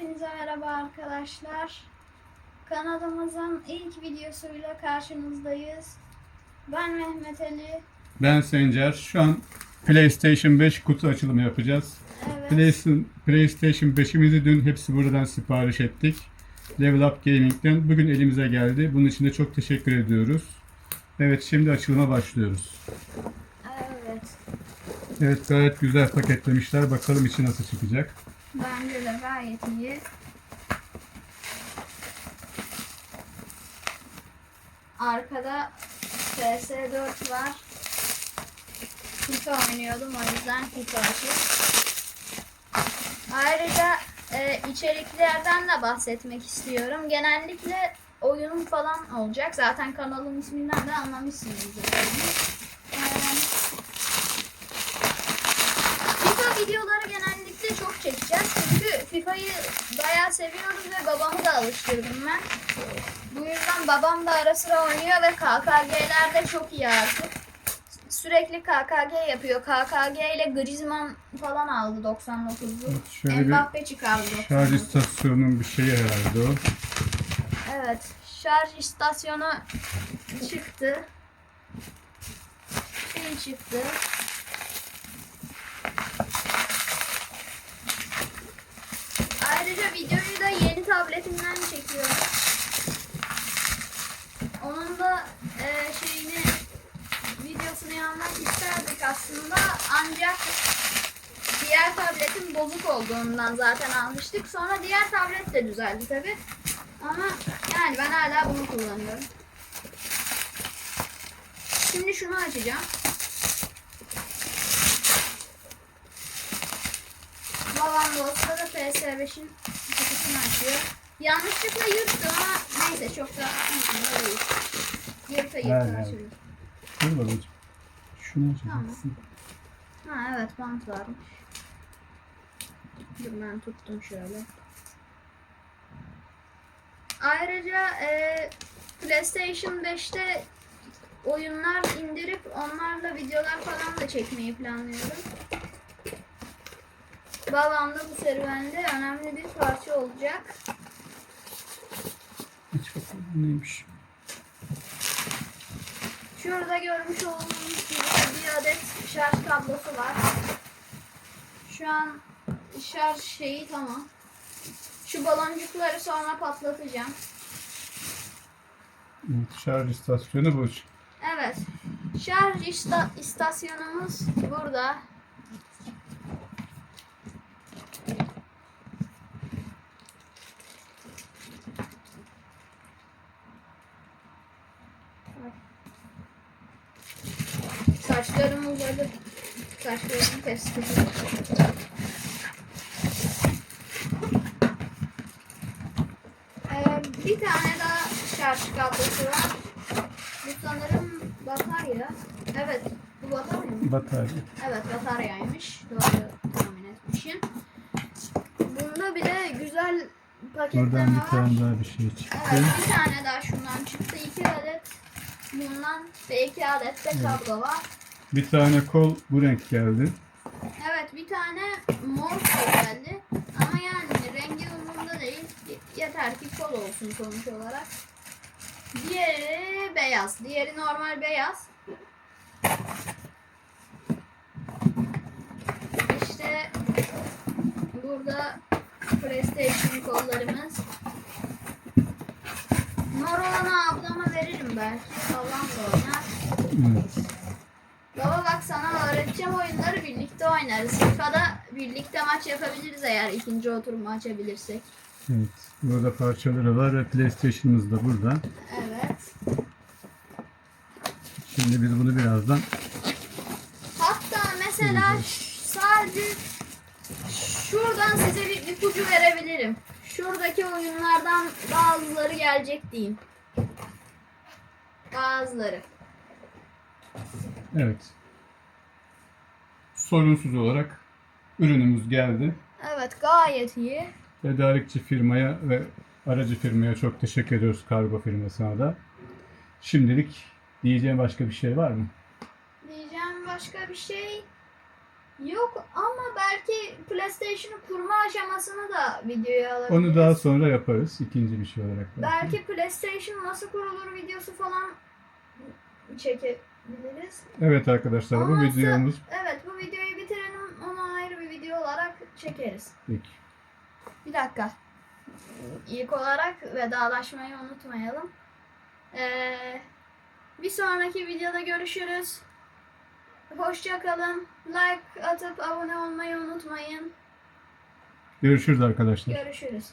Hepinize merhaba arkadaşlar. Kanalımızın ilk videosuyla karşınızdayız. Ben Mehmet Ali. Ben Sencer. Şu an PlayStation 5 kutu açılımı yapacağız. Evet. PlayStation, PlayStation 5'imizi dün hepsi buradan sipariş ettik. Level Up Gaming'den. Bugün elimize geldi. Bunun için de çok teşekkür ediyoruz. Evet şimdi açılıma başlıyoruz. Evet. Evet gayet güzel paketlemişler. Bakalım içi nasıl çıkacak. Bence de gayet iyi. Arkada PS4 var. FIFA oynuyordum o yüzden FIFA açık. Ayrıca e, içeriklerden de bahsetmek istiyorum. Genellikle oyun falan olacak. Zaten kanalın isminden de anlamışsınızdır. E, FIFA videoları genellikle çok çekeceğiz. Çünkü FIFA'yı bayağı seviyoruz ve babamı da alıştırdım ben. Bu yüzden babam da ara sıra oynuyor ve KKG'ler de çok iyi artık. Sürekli KKG yapıyor. KKG ile Griezmann falan aldı 99'u. Evet, şöyle bir Mbappe çıkardı şarj 99'u. istasyonunun bir şeyi herhalde o. Evet. Şarj istasyonu çıktı. Şey çıktı. Ayrıca videoyu da yeni tabletimden çekiyorum. Onun da e, şeyini videosunu yapmak isterdik aslında ancak diğer tabletim bozuk olduğundan zaten almıştık. Sonra diğer tablet de düzeldi tabi. Ama yani ben hala bunu kullanıyorum. Şimdi şunu açacağım. Babam da olsa da PS5'in kutusunu açıyor. Yanlışlıkla yırttım ama neyse çok da umurumda değil. Yırta yırta ver. açıyorum. Dur babacığım. Şunu açacaksın. Ha evet bant varmış. Dur ben tuttum şöyle. Ayrıca e, PlayStation 5'te oyunlar indirip onlarla videolar falan da çekmeyi planlıyorum. Babam da bu serüvende önemli bir parça olacak. Aç bakalım neymiş. Şurada görmüş olduğunuz gibi bir adet şarj kablosu var. Şu an şarj şeyi tamam. Şu baloncukları sonra patlatacağım. Şarj istasyonu bu. Evet. Şarj ista- istasyonumuz burada. Saçlarım uzadı. Saçlarımı kestim. Ee, bir tane daha şarj kablosu var. Bu sanırım batarya. Evet, bu batarya mı? Batarya. Evet, bataryaymış. Doğru tahmin etmişim. Bunda bir de güzel paketleme Buradan bir var. tane daha bir şey çıktı. Evet, bir tane daha adet bundan ve iki adet de kablo var. Bir tane kol bu renk geldi. Evet, bir tane mor kol geldi. Ama yani rengi umurumda değil. Yeter ki kol olsun sonuç olarak. Diğeri beyaz. Diğeri normal beyaz. İşte burada PlayStation kollarımız. Mor olanı ablama veririm belki. Evet. Baba bak sana öğreteceğim oyunları birlikte oynarız. FIFA'da birlikte maç yapabiliriz eğer ikinci oturumu açabilirsek. Evet. Burada parçaları var ve PlayStation'ımız da burada. Evet. Şimdi biz bunu birazdan Hatta mesela ş- sadece şuradan size bir ipucu verebilirim. Şuradaki oyunlardan bazıları gelecek diyeyim. Bazıları. Evet. Sorunsuz olarak ürünümüz geldi. Evet gayet iyi. Tedarikçi firmaya ve aracı firmaya çok teşekkür ediyoruz kargo firmasına da. Şimdilik diyeceğim başka bir şey var mı? Diyeceğim başka bir şey Yok ama belki PlayStation'ı kurma aşamasını da videoya alabiliriz. Onu daha sonra yaparız ikinci bir şey olarak. Belki PlayStation nasıl kurulur videosu falan çekebiliriz. Evet arkadaşlar bu Olmazsa- videomuz Evet bu videoyu bitirelim onu ayrı bir video olarak çekeriz. peki. Bir dakika. İlk olarak vedalaşmayı unutmayalım. Ee, bir sonraki videoda görüşürüz. Hoşça kalın. Like atıp abone olmayı unutmayın. Görüşürüz arkadaşlar. Görüşürüz.